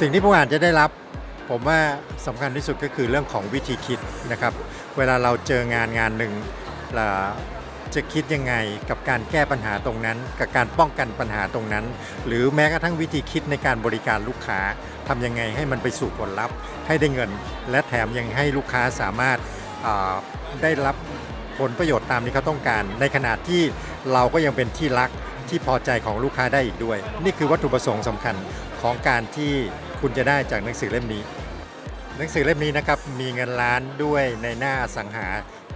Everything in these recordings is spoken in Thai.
สิ่งที่ผู้อ่านจะได้รับ ผมว่าสำคัญที่สุดก็คือเรื่องของวิธีคิดนะครับ เวลาเราเจองานงานหนึ่งเราจะคิดยังไงกับการแก้ปัญหาตรงนั้น กับการป้องกันปัญหาตรงนั้น หรือแม้กระทั่งวิธีคิดในการบริการลูกค้าทำยังไงให้มันไปสู่ผลลัพธ์ ให้ได้เงิน และแถมยังให้ลูกค้าสามารถาได้รับผลประโยชน์ตามที่เขาต้องการ ในขณะที่เราก็ยังเป็นที่รักที่พอใจของลูกค้าได้อีกด้วย นี่คือวัตถุประสงค์สำคัญของการที่ คุณจะได้จากหนังสือเล่มนี้ หนังสือเล่มนี้นะครับมีเงินล้านด้วยในหน้าอสังหา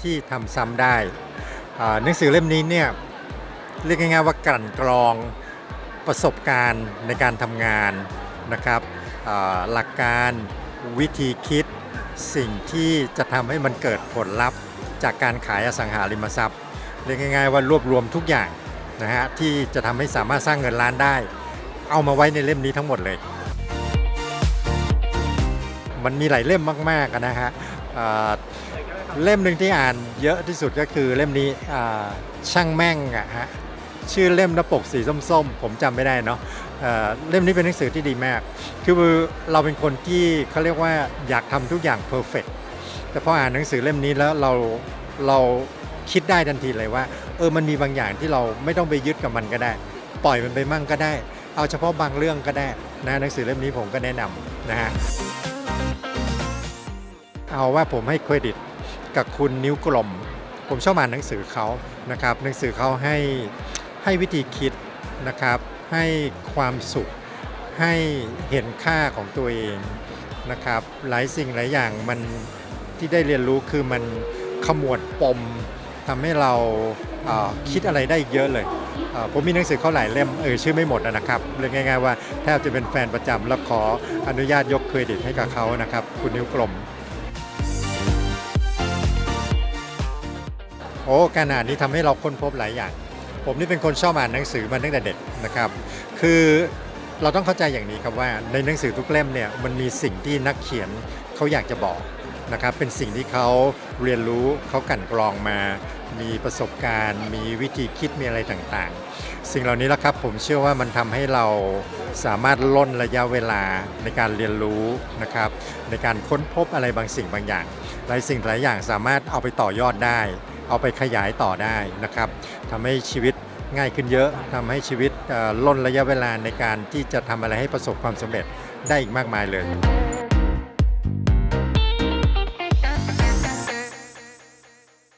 ที่ทำซ้ำได้หนังสือเล่มนี้เนี่ยเรียกง่ายๆว่ากลั่นกรองประสบการณ์ในการทำงานนะครับหลักการวิธีคิดสิ่งที่จะทำให้มันเกิดผลลัพธ์ จากการขายอสังหาริมทรัพย์เรียกง่าย ๆ ว่ารวบรวมทุกอย่างนะฮะที่จะทำให้สามารถสร้างเงินล้านได้ เอามาไว้ในเล่มนี้ทั้งหมดเลย มันมีหลายเล่มมากๆนะฮะเล่มหนึ่งที่อ่านเยอะที่สุดก็คือเล่มนี้ช่างแม่งอะฮะชื่อเล่มหน้าปกสีส้มๆ ผมจำไม่ได้เนาะเเล่มนี้เป็นหนังสือที่ดีมาก คือเราเป็นคนที่เขาเรียกว่าอยากทำทุกอย่างเพอร์เฟกแต่พออ่านหนังสือเล่มนี้แล้วเราเราคิดได้ทันทีเลยว่าเออมันมีบางอย่างที่เราไม่ต้องไปยึดกับมันก็ได้ ปล่อยมันไปมั่งก็ได้ เอาเฉพาะบางเรื่องก็ได้นะหนังสือเล่มนี้ผมก็แนะนำนะฮะ เอาว่าผมให้เครดิตกับคุณนิ้วกลม ผมชอบอ่านหนังสือเขานะครับ หนังสือเขาให้ให้วิธีคิดนะครับ ให้ความสุข ให้เห็นค่าของตัวเองนะครับ หลายสิ่งหลายอย่างมันที่ได้เรียนรู้คือมันขมวดปมทำให้เราเอ่อคิดอะไรได้เยอะเลยเผมมีหนังสือเขาหลายเล่มเออชื่อไม่หมดนะครับเรียกง่ายๆว่าแทบจะเป็นแฟนประจำแล้วขออนุญาตยกเครดิตให้กับเขานะครับ คุณนิ้วกลม อ้การอ่านนี้ทำให้เราค้นพบหลายอย่าง ผมนี่เป็นคนชอบอ่านหนังสือมาตั้งแต่เด็กนะครับ คือเราต้องเข้าใจอย่างนี้ครับว่าในหนังสือทุกเล่มเนี่ยมันมีสิ่งที่นักเขียนเขาอยากจะบอกนะครับเป็นสิ่งที่เขาเรียนรู้เขากั่นกรองมา มีประสบการณ์ มีวิธีคิดมีอะไรต่างๆ สิ่งเหล่านี้แหละครับผมเชื่อว่ามันทำให้เราสามารถล่นระยะเวลาในการเรียนรู้นะครับในการค้นพบอะไรบางสิ่งบางอย่าง หลายสิ่งหลายอย่างสามารถเอาไปต่อยอดได้ เอาไปขยายต่อได้นะครับทำให้ชีวิตง่ายขึ้นเยอะทำให้ชีวิตล่นระยะเวลาในการที่จะทำอะไรให้ประสบความสำเร็จได้อีกมากมายเลย